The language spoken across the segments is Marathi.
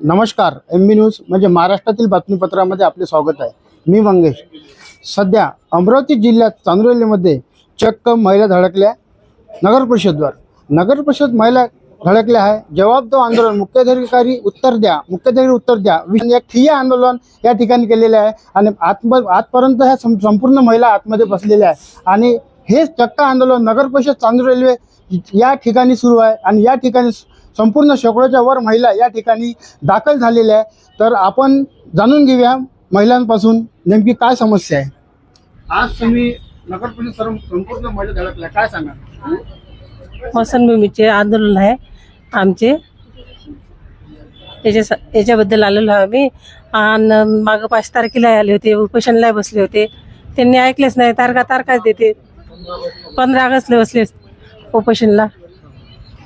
नमस्कार एम बी न्यूज म्हणजे महाराष्ट्रातील बातमीपत्रामध्ये आपले स्वागत आहे. मी मंगेश. सध्या अमरावती जिल्ह्यात चांदुरलीमध्ये चक्क महिला धडकल्या नगर परिषदवर. नगर परिषद महिला धडकल्या आहे. जवाब दो आंदोलन मुख्याधिकारी उत्तर द्या मुख्याधिकारी उत्तर द्या. या ठिय्या आंदोलन या ठिकाणी केलेले आहे आणि आत्म आजपर्यंत ह्या संपूर्ण महिला आतमध्ये बसलेल्या आहे आणि हे चक्क आंदोलन नगर परिषद चांदूर रेल्वे या ठिकाणी सुरू आहे आणि या ठिकाणी संपूर्ण शेकडोच्या वर महिला या ठिकाणी दाखल झालेल्या आहे तर आपण जाणून घेऊया महिलांपासून नेमकी काय समस्या आहे. आज तुम्ही नगर परिषद सर्व संपूर्ण महिला धडकल्या काय सांगा वसंतभूमीचे आंदोलन आहे. आमचे याच्या याच्याबद्दल आलेलो आहे आम्ही. आणि मागं पाच तारखेला आले होते उपोषणला बसले होते. त्यांनी ऐकलेच नाही तारखा तारखाच देते. पंधरा ऑगस्टला बसले उपोषणला.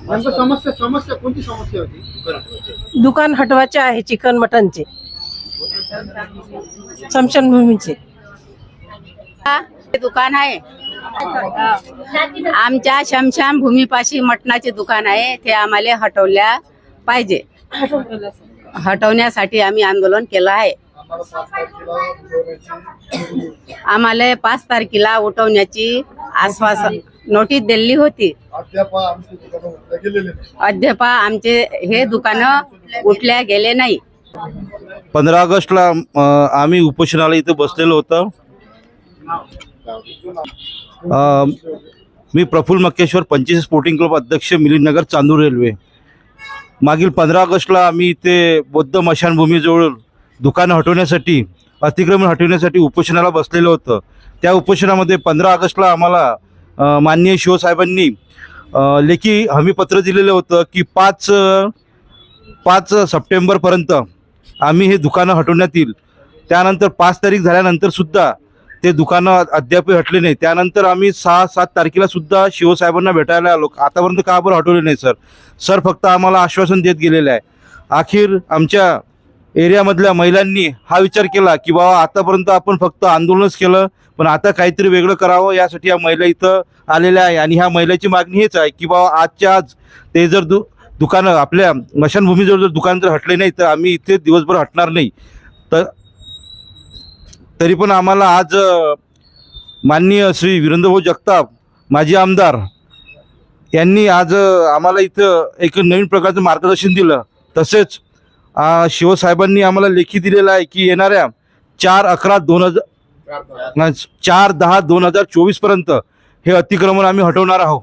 नेमकं समस्या समस्या कोणती समस्या होती? दुकान हटवायचे आहे चिकन मटनचे. समशनभूमीचे हे दुकान आहे. आमच्या शमशान भूमीपाशी मटणाचे दुकान आहे. ते आम्हाला हटवल्या पाहिजे. हटवण्यासाठी आम्ही आंदोलन केलं आहे. आम्हाला पाच तारखेला उठवण्याची आश्वासन नोटीस दिली होती. अद्याप आमचे हे दुकानं उठल्या गेले नाही. पंधरा ऑगस्टला आम्ही उपोषणाला इथं बसलेलो होतो. अ, मी प्रफुल्ल मक्केश्वर पंचवीस स्पोर्टिंग क्लब अध्यक्ष मिलिंदनगर चांदूर रेल्वे. मागील पंधरा ऑगस्टला आम्ही इथे बौद्ध मशानभूमीजवळ दुकानं हटवण्यासाठी अतिक्रमण हटवण्यासाठी उपोषणाला बसलेलो होतं. त्या उपोषणामध्ये पंधरा ऑगस्टला आम्हाला माननीय शिवसाहेबांनी लेखी हमीपत्र दिलेलं होतं की पाच पाच सप्टेंबरपर्यंत आम्ही हे दुकानं हटवण्यात येईल. त्यानंतर पाच तारीख झाल्यानंतरसुद्धा ते दुकानं अद्याप हटले नाही. त्यानंतर आम्ही सहा सात तारखेला सुद्धा शिवसाहेबांना भेटायला आलो. आतापर्यंत का बरं हटवले नाही सर? सर फक्त आम्हाला आश्वासन देत गेलेलं आहे. अखेर आमच्या एरियामधल्या महिलांनी हा विचार केला की बाबा आतापर्यंत आपण फक्त आंदोलनच केलं पण आता काहीतरी वेगळं करावं यासाठी या महिला इथं आलेल्या आहे. आणि ह्या महिलाची मागणी हेच आहे की बाबा आजच्या आज ते जर दु दुकानं आपल्या मशानभूमीजवळ जर दुकान जर हटले नाही तर आम्ही इथे दिवसभर हटणार नाही. तर तरी पण आम्हाला आज माननीय श्री वीरेंद्रभाऊ जगताप माजी आमदार यांनी आज आम्हाला इथं एक नवीन प्रकारचं मार्गदर्शन दिलं. तसेच शिवसाहेबांनी आम्हाला लेखी दिलेलं आहे की येणाऱ्या चार अकरा दोन हजार चार दहा दोन हजार चोवीसपर्यंत हे अतिक्रमण आम्ही हटवणार आहोत.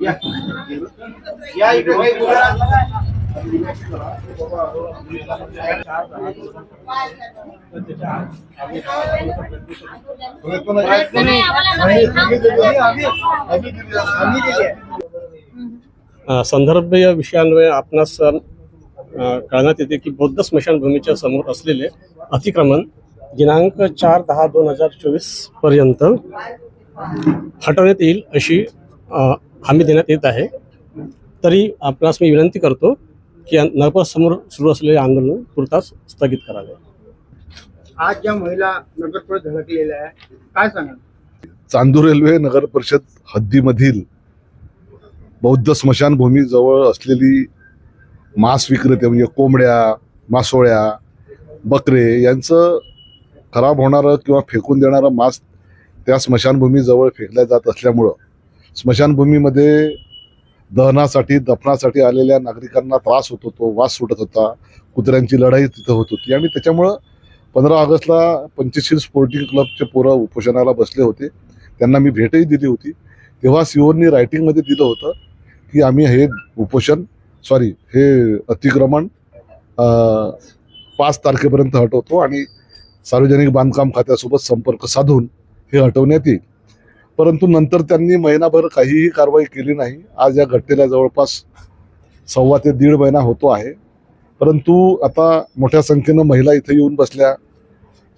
या संदर्भ या विषयान्वये आपणास कळण्यात येते की बौद्ध स्मशानभूमीच्या समोर असलेले अतिक्रमण दिनांक चार दहा दोन हजार चोवीसपर्यंत हटवण्यात येईल अशी हमी देण्यात येत आहे. तरी आपणास मी विनंती करतो की नगरसमोर सुरू असलेले आंदोलन तुर्तास स्थगित करावे. आज ज्या महिला नगर परिषद धडकलेल्या आहे काय सांगा चांदूर रेल्वे नगर परिषद हद्दीमधील बौद्ध स्मशानभूमी जवळ असलेली मांस विक्रेते म्हणजे कोंबड्या मासोळ्या बकरे यांचं खराब होणारं किंवा फेकून देणारं मांस त्या स्मशानभूमीजवळ फेकल्या जात असल्यामुळं स्मशानभूमीमध्ये दहनासाठी दफनासाठी आलेल्या नागरिकांना त्रास होत होतो वास सुटत होता कुत्र्यांची लढाई तिथं होत होती. आणि त्याच्यामुळं पंधरा ऑगस्टला पंचशील स्पोर्टिंग क्लबचे पोरं उपोषणाला बसले होते. त्यांना मी भेटही दिली होती. तेव्हा सीओनी रायटिंगमध्ये दिलं होतं की आम्ही हे उपोषण सॉरी हे अतिक्रमण पाच तारखेपर्यंत हटवतो आणि सार्वजनिक बांधकाम खात्यासोबत संपर्क साधून हे हटवण्यात येईल. परंतु नंतर त्यांनी महिनाभर काहीही कारवाई केली नाही. आज या घटनेला जवळपास सव्वा ते दीड महिना होतो आहे. परंतु आता मोठ्या संख्येनं महिला इथे येऊन बसल्या.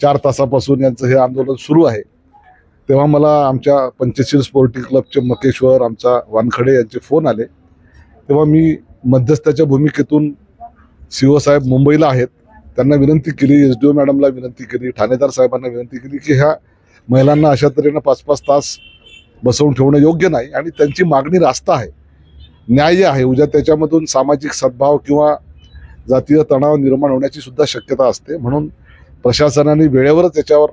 चार तासापासून यांचं हे आंदोलन सुरू आहे. तेव्हा मला आमच्या पंचशील स्पोर्टिंग क्लबचे मकेश्वर आमचा वानखडे यांचे फोन आले. तेव्हा मी मध्यस्थाच्या भूमिकेतून शिवसाहेब मुंबईला आहेत. त्यांना विनंती केली एस डी ओ मॅडमला विनंती केली ठाणेदार साहेबांना विनंती केली की ह्या महिलांना अशा तऱ्हेनं पाच पाच तास बसवून ठेवणं योग्य नाही आणि त्यांची मागणी रास्त आहे. न्याय्य आहे. उद्या त्याच्यामधून सामाजिक सद्भाव किंवा जातीय तणाव निर्माण होण्याची सुद्धा शक्यता असते. म्हणून प्रशासनाने वेळेवरच त्याच्यावर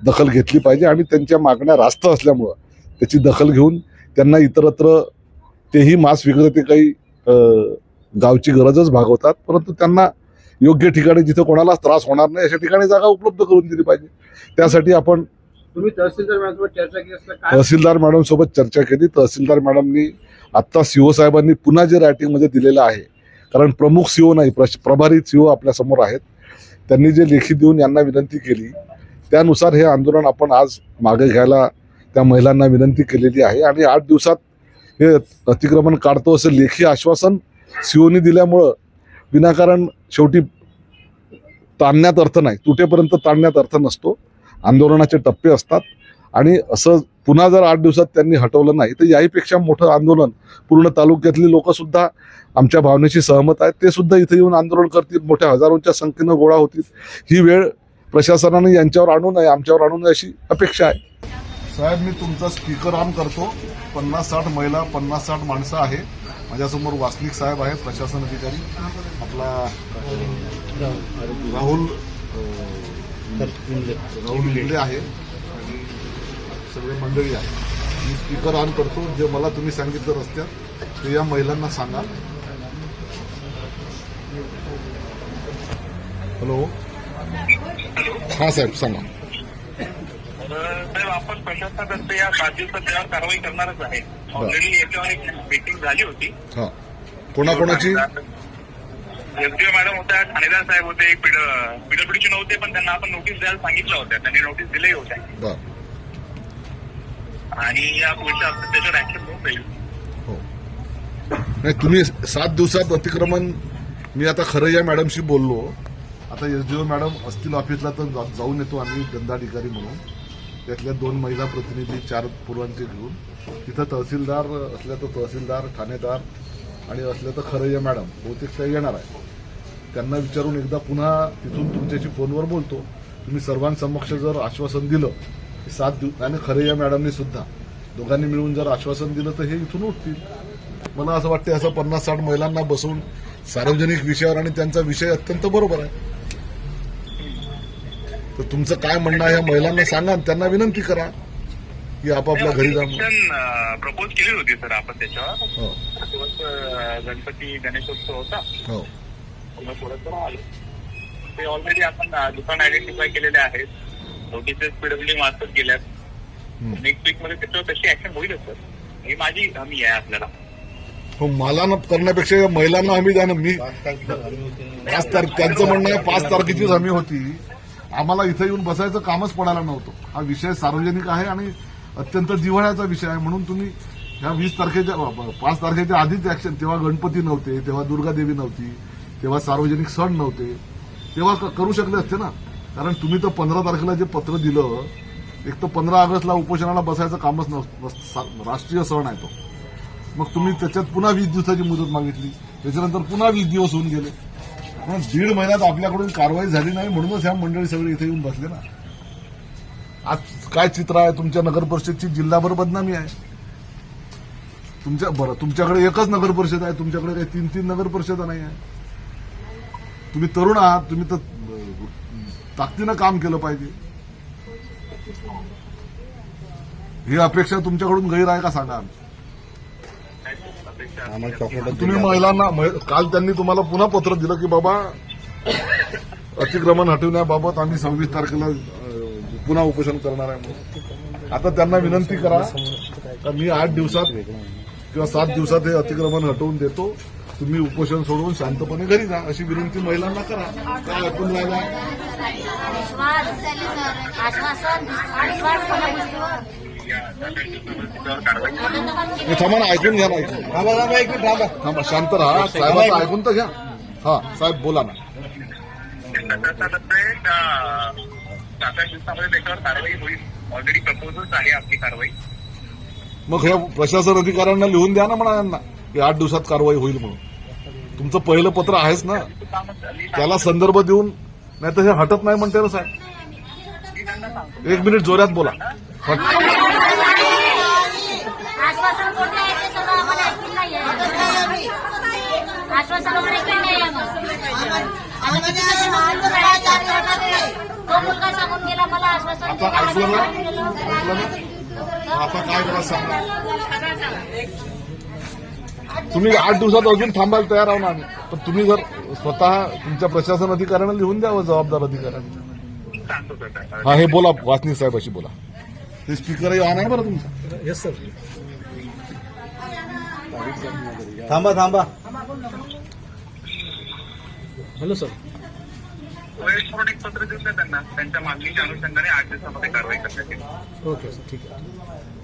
दखल घेतली पाहिजे आणि त्यांच्या मागण्या रास्त असल्यामुळं त्याची दखल घेऊन त्यांना इतरत्र तेही मांस विक्रेते काही गावची गरजच भागवतात. परंतु त्यांना योग्य ठिकाणी जिथं कोणाला त्रास होणार नाही अशा ठिकाणी जागा उपलब्ध करून दिली पाहिजे. त्यासाठी आपण तुम्ही तहसीलदार मॅडमसोबत चर्चा केली असता काय? तहसीलदार मॅडम सोबत चर्चा केली. तहसीलदार मॅडमनी आत्ता सीओ साहेबांनी पुन्हा जे रायटिंगमध्ये दिलेलं आहे कारण प्रमुख सीओ नाही प्रश- प्रभारी सीओ आपल्यासमोर आहेत. त्यांनी जे लेखी देऊन यांना विनंती केली त्यानुसार हे आंदोलन आपण आज मागे घ्यायला त्या महिलांना विनंती केलेली आहे. आणि आठ दिवसात हे अतिक्रमण काढतो असं लेखी आश्वासन सीओनी दिल्यामुळं विनाकारण शेवटी ताणण्यात अर्थ नाही तुटेपर्यंत ताणण्यात अर्थ नसतो. आंदोलनाचे टप्पे असतात. आणि असं पुन्हा जर आठ दिवसात त्यांनी हटवलं नाही तर याहीपेक्षा मोठं आंदोलन पूर्ण तालुक्यातली लोकंसुद्धा आमच्या भावनेशी सहमत आहेत. ते सुद्धा इथे येऊन आंदोलन करतील मोठ्या हजारोंच्या संख्येनं गोळा होतील. ही वेळ प्रशासनाने यांच्यावर आणू नये आमच्यावर आणू नये अशी अपेक्षा आहे. साहेब मी तुमचा स्पीकर ऑन करतो. पन्नास साठ महिला पन्नास साठ माणसं आहे. माझ्यासमोर वासनिक साहेब आहेत प्रशासन अधिकारी. आपला राहुल राहुल लिंगडे आहे आणि सगळे मंडळी आहे मी स्पीकर ऑन करतो. जे मला तुम्ही सांगितलं रस्त्यात ते या महिलांना सांगा. हॅलो. हा साहेब सांगा. साहेब आपण प्रशासनातर्फे या सात दिवसात त्यावर कारवाई करणारच आहे. ऑलरेडी याच्यावर एक मीटिंग झाली होती. हा. कोणाकोणाची? एसडीओ मॅडम होत्या ठाणेदार साहेब होते पीडब्ल्यूची नव्हते पण त्यांना आपण नोटीस द्यायला सांगितलं होत्या त्यांनी नोटीस दिले होत्या. आणि या पुढच्या त्याच्यावर ऍक्शन होऊन जाईल नाही तुम्ही सात दिवसात अतिक्रमण मी आता खरं मॅडमशी बोललो. आता एस डी ओ मॅडम असतील ऑफिसला तर जाऊन येतो आम्ही दंडाधिकारी म्हणून. त्यातल्या दोन महिला प्रतिनिधी चार पूर्वांचे घेऊन. तिथं तहसीलदार असल्या तर तहसीलदार ठाणेदार आणि असलं तर खरं या मॅडम. बहुतेक त्या येणार आहे. त्यांना विचारून एकदा पुन्हा तिथून तुमच्याशी फोनवर बोलतो. तुम्ही सर्वांसमक्ष जर आश्वासन दिलं की सात दिवस आणि खरे या मॅडमनी सुद्धा. दोघांनी मिळून जर आश्वासन दिलं तर हे इथून उठतील. मला असं वाटतं असं पन्नास साठ महिलांना बसवून सार्वजनिक विषयावर आणि त्यांचा विषय अत्यंत बरोबर आहे. तर तुमचं काय म्हणणं आहे या महिलांना सांगा आणि त्यांना विनंती करा. की आपापल्या घरी जा म्हणून. प्रपोज केली होती सर आपण त्याच्यावर. हो. दिवस गणपती गणेशोत्सव होता. हो. मग थोडंसं आलो. ते ऑलरेडी आपण दुकान आयडेंटिफाय केलेले आहेत. नोटिसेस पीडब्ल्यू मार्फत गेल्यात. नेक्स्ट वीकमध्ये त्याच्यावर तशी ऍक्शन होईलच सर. ही माझी हमी आहे आपल्याला. हो मला न करण्यापेक्षा महिलांना हमी द्या ना. मी पाच तारीख त्यांचं म्हणणं आहे पाच तारखेचीच हमी होती. आम्हाला इथं येऊन बसायचं कामच पडायला नव्हतं. हा विषय सार्वजनिक आहे आणि अत्यंत जिव्हाळ्याचा विषय आहे. म्हणून तुम्ही ह्या वीस तारखेच्या पाच तारखेच्या आधीच ऍक्शन तेव्हा गणपती नव्हते तेव्हा दुर्गादेवी नव्हती तेव्हा सार्वजनिक सण नव्हते. तेव्हा क- करू शकले असते ना. कारण तुम्ही तर पंधरा तारखेला जे पत्र दिलं एक तर पंधरा ऑगस्टला उपोषणाला बसायचं कामच नसतं राष्ट्रीय सण आहे तो. मग तुम्ही त्याच्यात पुन्हा वीस दिवसाची मुदत मागितली. त्याच्यानंतर पुन्हा वीस दिवस होऊन गेले. पण दीड महिन्यात आपल्याकडून कारवाई झाली नाही म्हणूनच ह्या मंडळी सगळे इथे येऊन बसले ना. आज काय चित्र आहे तुमच्या नगर परिषदची? जिल्हाभर बदनामी आहे. तुमच्या बरं तुमच्याकडे एकच नगर परिषद आहे तुमच्याकडे काही तीन तीन नगर परिषद नाही आहे. तुम्ही तरुण आहात तुम्ही तर ताकदीनं काम केलं पाहिजे. ही अपेक्षा तुमच्याकडून गैर आहे का सांगा तुम्ही महिलांना महि- काल त्यांनी तुम्हाला पुन्हा पत्र दिलं की बाबा अतिक्रमण हटवण्याबाबत आम्ही सव्वीस तारखेला पुन्हा उपोषण करणार आहे म्हणून. आता त्यांना विनंती करा. का मी आठ दिवसात किंवा सात दिवसात हे अतिक्रमण हटवून देतो. तुम्ही उपोषण सोडवून शांतपणे घरी जा. अशी विनंती महिलांना करा. काय ऐकून राहिला? थांबा ना ऐकून घ्या ना ऐकून थांबा शांत राहा. साहेबांचं ऐकून तर घ्या. हा साहेब बोला ना. सात आठ दिवसामध्ये त्याच्यावर कारवाई होईल. ऑलरेडी प्रपोजल्स आहे आपली कारवाई. मग हे प्रशासन अधिकाऱ्यांना लिहून द्या ना म्हणा यांना की आठ दिवसात कारवाई होईल म्हणून. तुमचं पहिलं पत्र आहेच ना. त्याला संदर्भ देऊन नाही तर हे हटत नाही म्हणते ना साहेब. एक मिनिट जोरात बोला. आश्वासन आता ऐकलं ना? ऐकलं ना? आता काय करा सांगा? तुम्ही आठ दिवसात अजून थांबायला तयार आहो ना आम्ही. पण तुम्ही जर स्वतः तुमच्या प्रशासन अधिकाऱ्यांना लिहून द्यावं जबाबदार अधिकाऱ्यांना. हा हे बोला वाचनी साहेबाशी बोला. ते स्पीकरही ऑन आहे बरं तुमचा. येस सर थांबा थांबा. हॅलो सर वरिष्ठ म्हणून एक पत्र दिलं त्यांना त्यांच्या मागणीच्या अनुषंगाने आठ दिवसामध्ये कारवाई करण्यात येईल. ओके सर ठीक आहे.